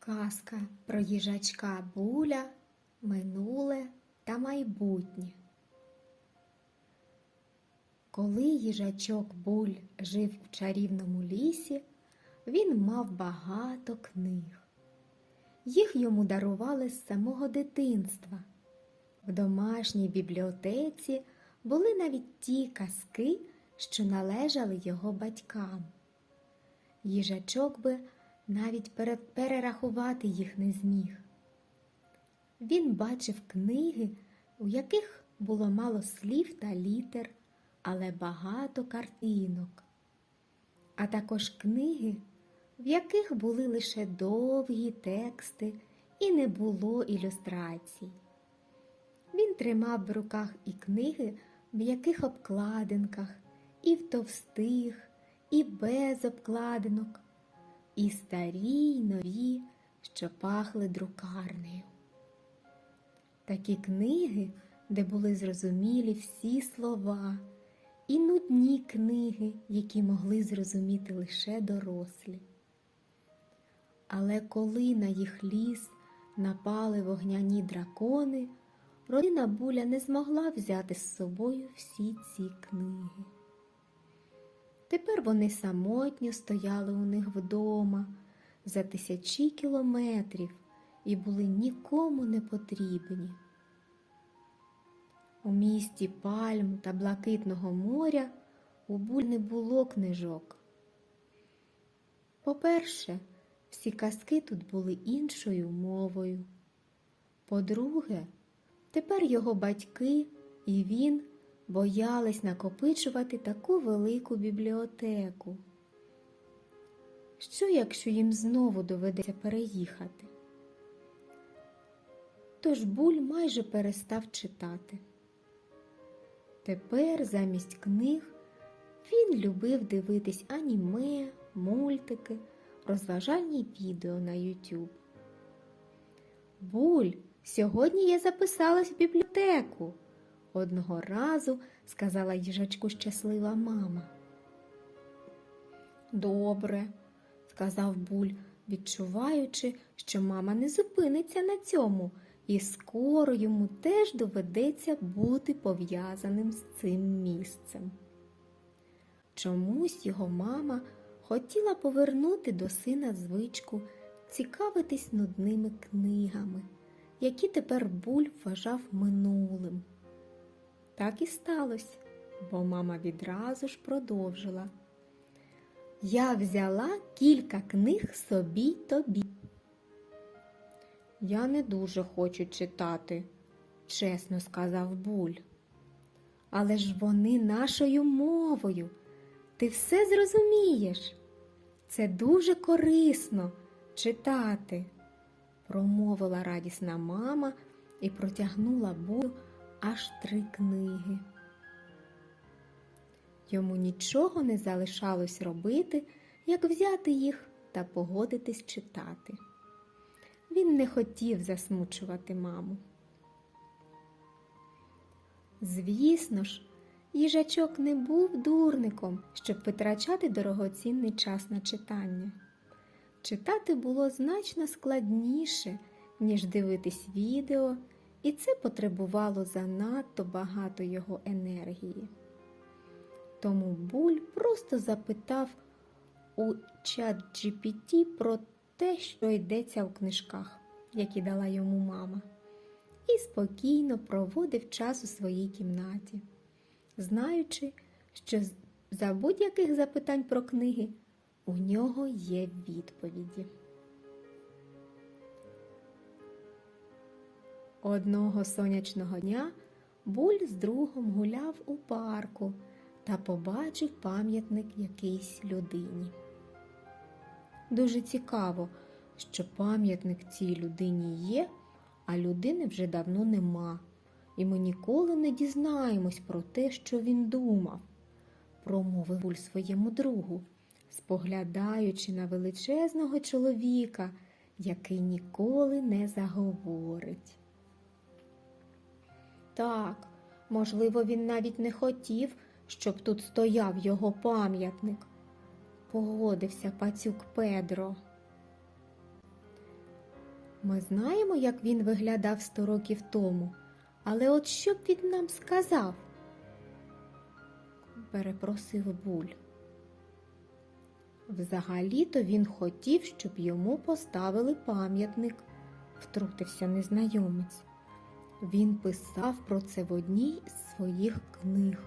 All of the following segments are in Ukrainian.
Казка про їжачка Буля, минуле та майбутнє. Коли їжачок Буль жив у чарівному лісі, він мав багато книг. Їх йому дарували з самого дитинства. В домашній бібліотеці були навіть ті казки, що належали його батькам. Їжачок би навіть перерахувати їх не зміг. Він бачив книги, у яких було мало слів та літер, але багато картинок, а також книги, в яких були лише довгі тексти і не було ілюстрацій. Він тримав в руках і книги в м'яких обкладинках, і в товстих, і без обкладинок, і старі, й нові, що пахли друкарнею. Такі книги, де були зрозумілі всі слова, і нудні книги, які могли зрозуміти лише дорослі. Але коли на їх ліс напали вогняні дракони, родина Буля не змогла взяти з собою всі ці книги. Тепер вони самотньо стояли у них вдома за тисячі кілометрів і були нікому не потрібні. У місті пальм та блакитного моря у буль не було книжок. По-перше, всі казки тут були іншою мовою. По-друге, тепер його батьки і він боялись накопичувати таку велику бібліотеку. Що, якщо їм знову доведеться переїхати? Тож буль майже перестав читати. Тепер замість книг він любив дивитись аніме, мультики, розважальні відео на YouTube. Буль, сьогодні я записалась в бібліотеку, одного разу сказала їжачку щаслива мама. Добре, сказав Буль, відчуваючи, що мама не зупиниться на цьому, і скоро йому теж доведеться бути пов'язаним з цим місцем. Чомусь його мама хотіла повернути до сина звичку цікавитись нудними книгами, які тепер буль вважав минулим. Так і сталося, бо мама відразу ж продовжила. Я взяла кілька книг собі тобі. Я не дуже хочу читати, чесно сказав Буль. Але ж вони нашою мовою. Ти все зрозумієш. Це дуже корисно читати, промовила радісна мама і протягнула Булю аж три книги. Йому нічого не залишалось робити, як взяти їх та погодитись читати. Він не хотів засмучувати маму. Звісно ж, їжачок не був дурником, щоб витрачати дорогоцінний час на читання. Читати було значно складніше, ніж дивитись відео, і це потребувало занадто багато його енергії. Тому Буль просто запитав у чат GPT про те, що йдеться у книжках, які дала йому мама, і спокійно проводив час у своїй кімнаті, знаючи, що за будь-яких запитань про книги у нього є відповіді. Одного сонячного дня Буль з другом гуляв у парку та побачив пам'ятник якійсь людині. Дуже цікаво, що пам'ятник цій людині є, а людини вже давно нема, і ми ніколи не дізнаємось про те, що він думав, промовив Буль своєму другу, споглядаючи на величезного чоловіка, який ніколи не заговорить. Так, можливо, він навіть не хотів, щоб тут стояв його пам'ятник, погодився пацюк Педро. Ми знаємо, як він виглядав сто років тому, але от що б він нам сказав? перепросив буль. Взагалі-то він хотів, щоб йому поставили пам'ятник, втрутився незнайомець. Він писав про це в одній з своїх книг.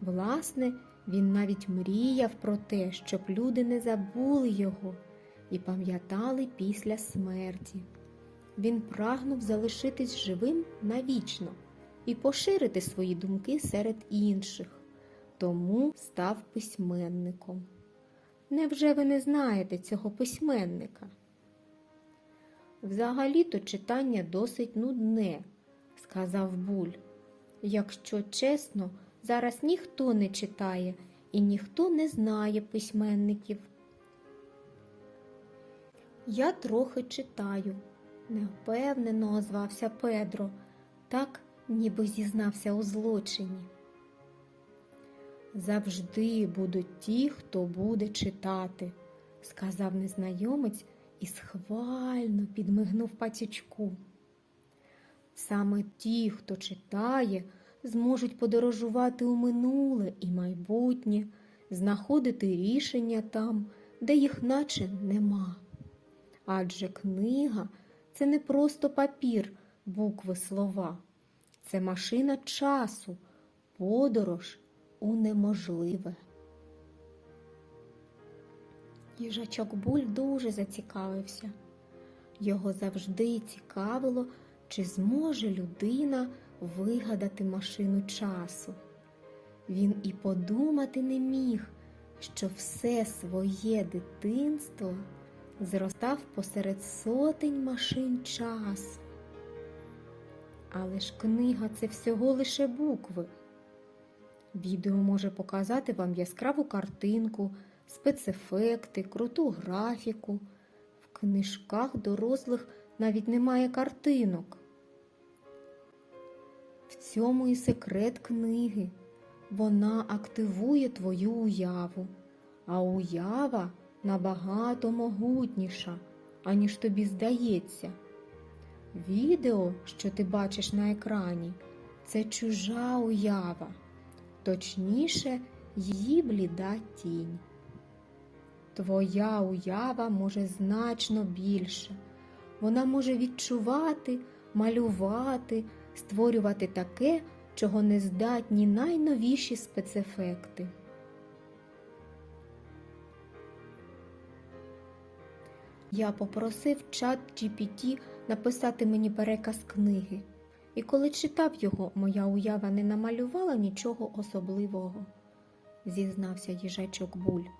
Власне, він навіть мріяв про те, щоб люди не забули його і пам'ятали після смерті. Він прагнув залишитись живим навічно і поширити свої думки серед інших, тому став письменником. Невже ви не знаєте цього письменника? Взагалі-то читання досить нудне, сказав Буль. Якщо чесно, зараз ніхто не читає і ніхто не знає письменників. Я трохи читаю, невпевнено озвався Педро, так ніби зізнався у злочині. Завжди будуть ті, хто буде читати, сказав незнайомець і схвально підмигнув пацючку. Саме ті, хто читає, зможуть подорожувати у минуле і майбутнє, знаходити рішення там, де їх наче нема. Адже книга це не просто папір, букви, слова, це машина часу, подорож у неможливе. Їжачок Буль дуже зацікавився. Його завжди цікавило, чи зможе людина вигадати машину часу. Він і подумати не міг, що все своє дитинство зростав посеред сотень машин часу. Але ж книга це всього лише букви. Відео може показати вам яскраву картинку, спецефекти, круту графіку. В книжках дорослих навіть немає картинок. В цьому і секрет книги. Вона активує твою уяву, а уява набагато могутніша, аніж тобі здається. Відео, що ти бачиш на екрані, це чужа уява, точніше, її бліда тінь. Твоя уява може значно більше. Вона може відчувати, малювати, створювати таке, чого не здатні найновіші спецефекти. Я попросив чат GPT написати мені переказ книги, і коли читав його, моя уява не намалювала нічого особливого, зізнався їжачок Буль.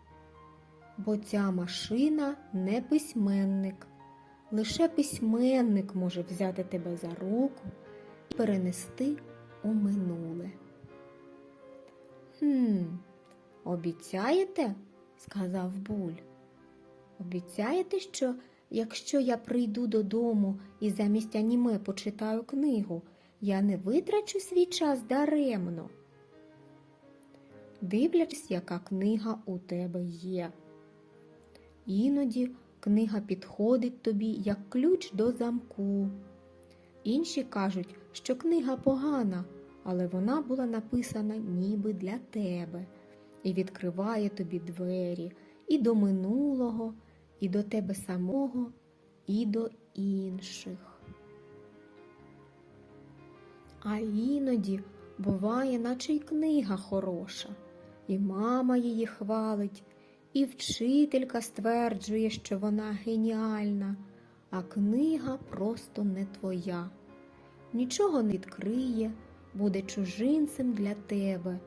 Бо ця машина не письменник. Лише письменник може взяти тебе за руку і перенести у минуле. Хм, обіцяєте? сказав Буль. Обіцяєте, що якщо я прийду додому і замість аніме почитаю книгу, я не витрачу свій час даремно? Дивлячись, яка книга у тебе є. Іноді книга підходить тобі як ключ до замку. Інші кажуть, що книга погана, але вона була написана ніби для тебе і відкриває тобі двері і до минулого, і до тебе самого, і до інших. А іноді буває, наче й книга хороша, і мама її хвалить, і вчителька стверджує, що вона геніальна, а книга просто не твоя. Нічого не відкриє, буде чужинцем для тебе.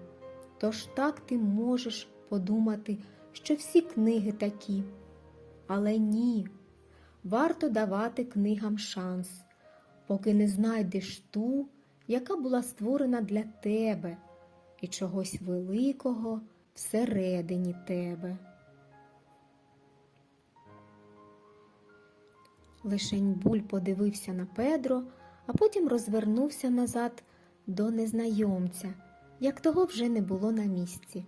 Тож так ти можеш подумати, що всі книги такі. Але ні, варто давати книгам шанс, поки не знайдеш ту, яка була створена для тебе і чогось великого всередині тебе. Лишень буль подивився на Педро, а потім розвернувся назад до незнайомця, як того вже не було на місці.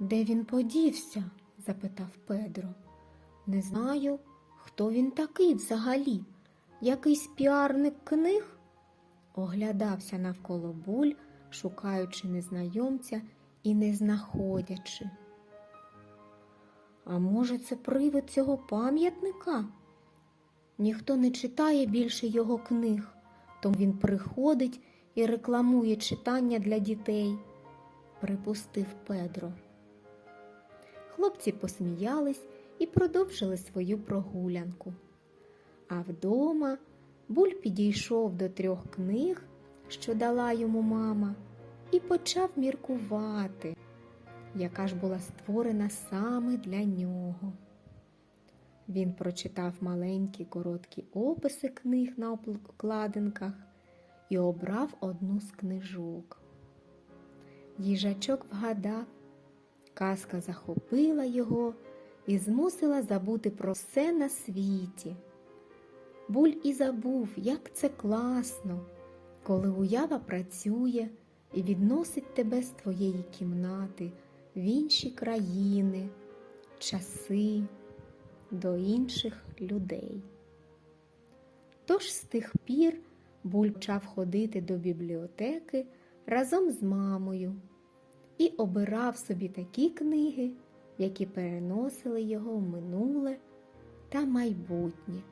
Де він подівся? запитав Педро. Не знаю, Хто він такий взагалі? Якийсь піарник книг? Оглядався навколо буль, шукаючи незнайомця і не знаходячи. А може, це привид цього пам'ятника? Ніхто не читає більше його книг, тому він приходить і рекламує читання для дітей, припустив Педро. Хлопці посміялись і продовжили свою прогулянку. А вдома Буль підійшов до трьох книг, що дала йому мама, і почав міркувати, яка ж була створена саме для нього. Він прочитав маленькі короткі описи книг на обкладинках і обрав одну з книжок. Їжачок вгадав, казка захопила його і змусила забути про все на світі. Буль і забув, як це класно, коли уява працює і відносить тебе з твоєї кімнати в інші країни, часи, до інших людей. Тож з тих пір Буль почав ходити до бібліотеки разом з мамою і обирав собі такі книги, які переносили його в минуле та майбутнє.